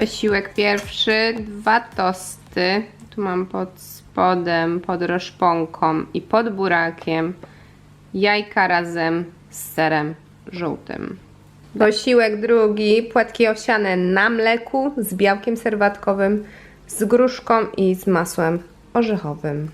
Posiłek pierwszy, dwa tosty. Tu mam pod spodem, pod roszponką i pod burakiem jajka razem z serem żółtym. Posiłek drugi, płatki owsiane na mleku z białkiem serwatkowym, z gruszką i z masłem orzechowym.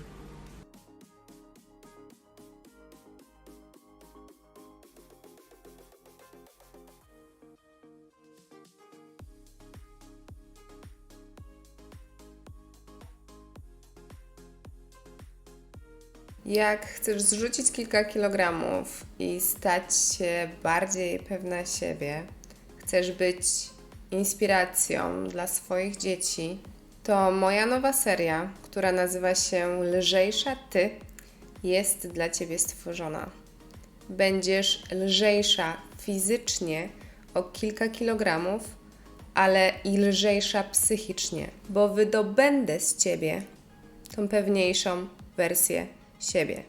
Jak chcesz zrzucić kilka kilogramów i stać się bardziej pewna siebie, chcesz być inspiracją dla swoich dzieci, to moja nowa seria, która nazywa się Lżejsza Ty, jest dla Ciebie stworzona. Będziesz lżejsza fizycznie o kilka kilogramów, ale i lżejsza psychicznie, bo wydobędę z Ciebie tą pewniejszą wersję siebie.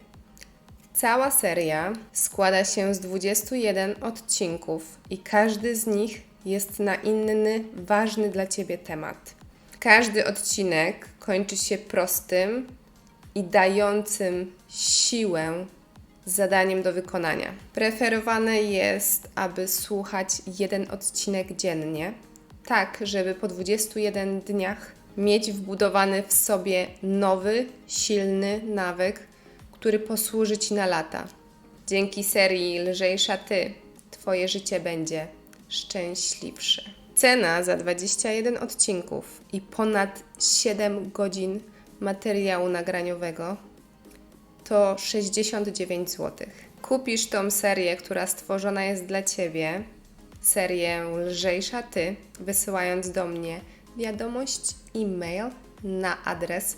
Cała seria składa się z 21 odcinków i każdy z nich jest na inny, ważny dla Ciebie temat. Każdy odcinek kończy się prostym i dającym siłę zadaniem do wykonania. Preferowane jest, aby słuchać jeden odcinek dziennie, tak żeby po 21 dniach mieć wbudowany w sobie nowy, silny nawyk, który posłuży Ci na lata. Dzięki serii Lżejsza Ty, Twoje życie będzie szczęśliwsze. Cena za 21 odcinków i ponad 7 godzin materiału nagraniowego to 69 zł. Kupisz tą serię, która stworzona jest dla Ciebie, serię Lżejsza Ty, wysyłając do mnie wiadomość e-mail na adres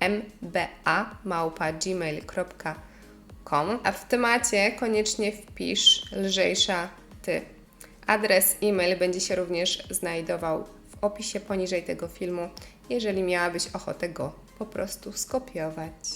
mba.gmail.com a w temacie koniecznie wpisz Lżejsza Ty. Adres e-mail będzie się również znajdował w opisie poniżej tego filmu, jeżeli miałabyś ochotę go po prostu skopiować.